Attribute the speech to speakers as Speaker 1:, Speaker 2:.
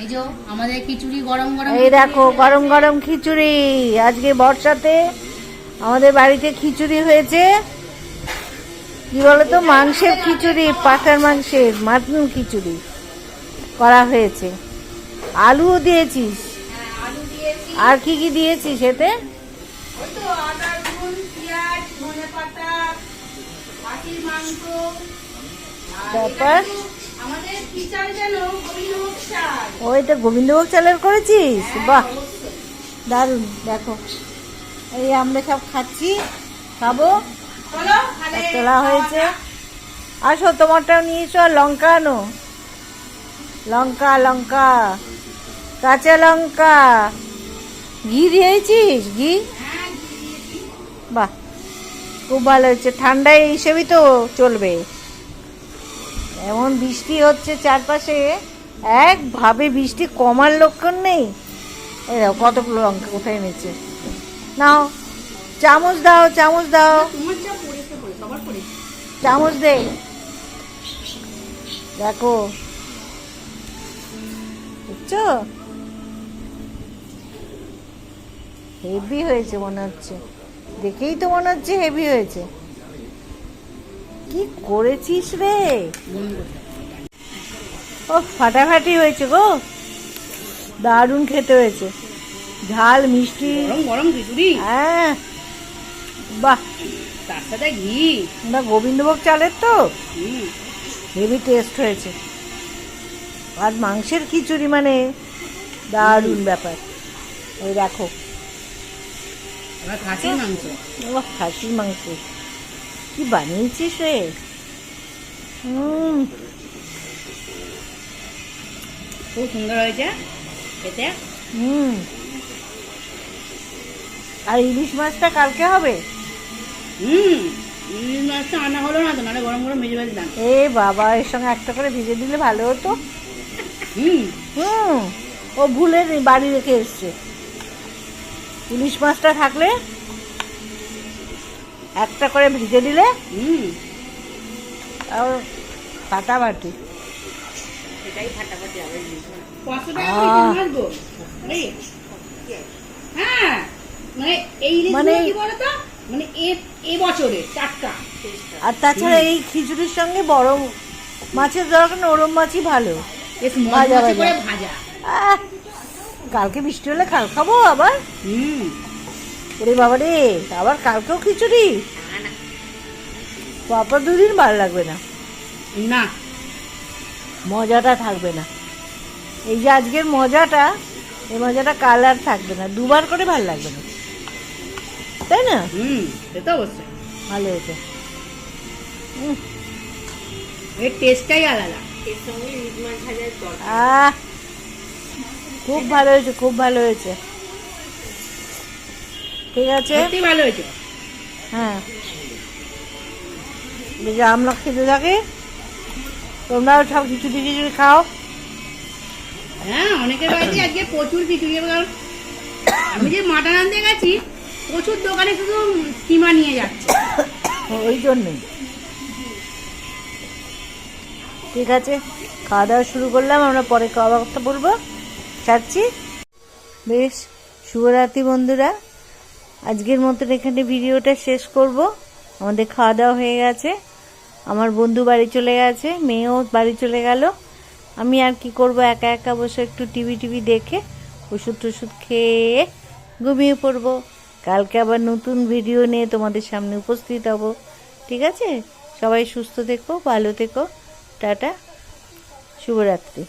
Speaker 1: এই যে আমাদের খিচুড়ি গরম গরম
Speaker 2: এই দেখো গরম গরম খিচুড়ি। আজকে বর্ষাতে আমাদের বাড়িতে খিচুড়ি হয়েছে। কি বলতো মাংসের খিচুড়ি পাটার মাংসের মাটন খিচুড়ি করা হয়েছে। আলুও দিয়েছিস?
Speaker 1: হ্যাঁ,
Speaker 2: আর কি কি দিয়েছিস এতে?
Speaker 1: ওই এটা যেন গোবিন্দভোগ
Speaker 2: চালের করেছিস?
Speaker 1: হ্যাঁ,
Speaker 2: বাহ। দারুণ দেখো। এই আমরা সব খাচ্ছি খাব। তোলা হয়েছে। আসো তোমারটাও নিয়ে এসো আর লঙ্কা আনো। লঙ্কা লঙ্কা কাঁচা লঙ্কা। ঘি দিয়েছিস? ঘি?
Speaker 1: হ্যাঁ,
Speaker 2: বাহ। খুব ভালো হচ্ছে ঠান্ডা এই হিসেবেই তো চলবে। এমন বৃষ্টি হচ্ছে চারপাশে। একভাবে বৃষ্টি কমার লক্ষণ নেই। কতগুলো লঙ্কা কোথায় নিচ্ছে নাও চামচ দাও চামচ দাও। চামচ দে। দেখো। বুঝছ? হেভি হয়েছে মনে হচ্ছে। দেখেই তো মনে হচ্ছে হেভি হয়েছে। কি করেছিস রে? ও ফাটাফাটি হয়েছে গো। দারুণ খেতে হয়েছে। ঝাল মিষ্টি।
Speaker 1: গরম গরম খিচুড়ি।
Speaker 2: হ্যাঁ। বাহ।
Speaker 1: তার সাথে ঘি।
Speaker 2: না গোবিন্দভোগ চালের তো? হেভি টেস্ট হয়েছে। আর মাংসের খিচুড়ি মানে দারুণ ব্যাপার। ওই দেখো।
Speaker 1: খাসির মাংস।
Speaker 2: খাসির মাংস। কি বানিয়েছিস রে? হুম।
Speaker 1: খুব সুন্দর হয়েছে খেতে।
Speaker 2: হুম। আর ইলিশ মাছটা কালকে হবে?
Speaker 1: হুম ইলিশ মাছটা আনা হলো না তো নাহলে গরম গরম ভেজে ভেজে দাম
Speaker 2: এ বাবা এর সঙ্গে একটা করে ভিজে দিলে ভালো হতো।
Speaker 1: হুম।
Speaker 2: হুম ও ভুলে বাড়ি রেখে এসছে। ইলিশ মাছটা থাকলে একটা করে ভিজে দিলে
Speaker 1: হুম
Speaker 2: আর ফাটাফাটি।
Speaker 1: এটাই এই, হ্যাঁ মানে এই
Speaker 2: মানে-
Speaker 1: কি বলতো? মানে এ এ বছরে টাটকা
Speaker 2: আর তাছাড়া এই খিচুড়ির সঙ্গে বড় মাছের দরকার নরম মাছই ভালো। ভাজা। ভাজা। কালকে বৃষ্টি হলে খাল খাব আবার।
Speaker 1: হুম।
Speaker 2: ওরে বাবা রে আবার কালকেও খিচুড়ি? বাবা দুদিন ভালো লাগবে না।
Speaker 1: না।
Speaker 2: মজাটা থাকবে না। এই যে আজকের মজাটা এই মজাটা কাল আর থাকবে না দুবার করে ভালো লাগবে না। তাই না?
Speaker 1: হুম সে তো অবশ্যই।
Speaker 2: ভালো হয়েছে। উম,
Speaker 1: এর টেস্টটাই আলাদা।
Speaker 2: আহ খুব ভালো হয়েছে খুব ভালো হয়েছে। ঠিক আছে?
Speaker 1: ভালো হয়েছে।
Speaker 2: হ্যাঁ। যে আমরা খেতে থাকি। তোমরাও সব খিচুড়ি খিচুড়ি খাও।
Speaker 1: হ্যাঁ অনেকের বাড়িতে আজকে প্রচুর খিচুড়ি হবে কারণ আমি যে মাটন আনতে গেছি প্রচুর দোকানে শুধু কিমা নিয়ে যাচ্ছে।
Speaker 2: ওই জন্যই। ঠিক আছে খাওয়া দাওয়া শুরু করলাম আমরা পরে খাওয়া বলব। ছাড়ছি বেশ শুভরাত্রি বন্ধুরা। আজকের মতন এখানে ভিডিওটা শেষ করব। আমাদের খাওয়া দাওয়া হয়ে গেছে। আমার বন্ধু বাড়ি চলে গেছে, মেয়েও বাড়ি চলে গেল। আমি আর কি করব, একা একা বসে একটু টিভি টিভি দেখে ওষুধ টষুধ খেয়ে ঘুমিয়ে পড়ব। কালকে আবার নতুন ভিডিও নিয়ে তোমাদের সামনে উপস্থিত হব। ঠিক আছে? সবাই সুস্থ থেকো, ভালো থেকো। টাটা। শুভরাত্রি।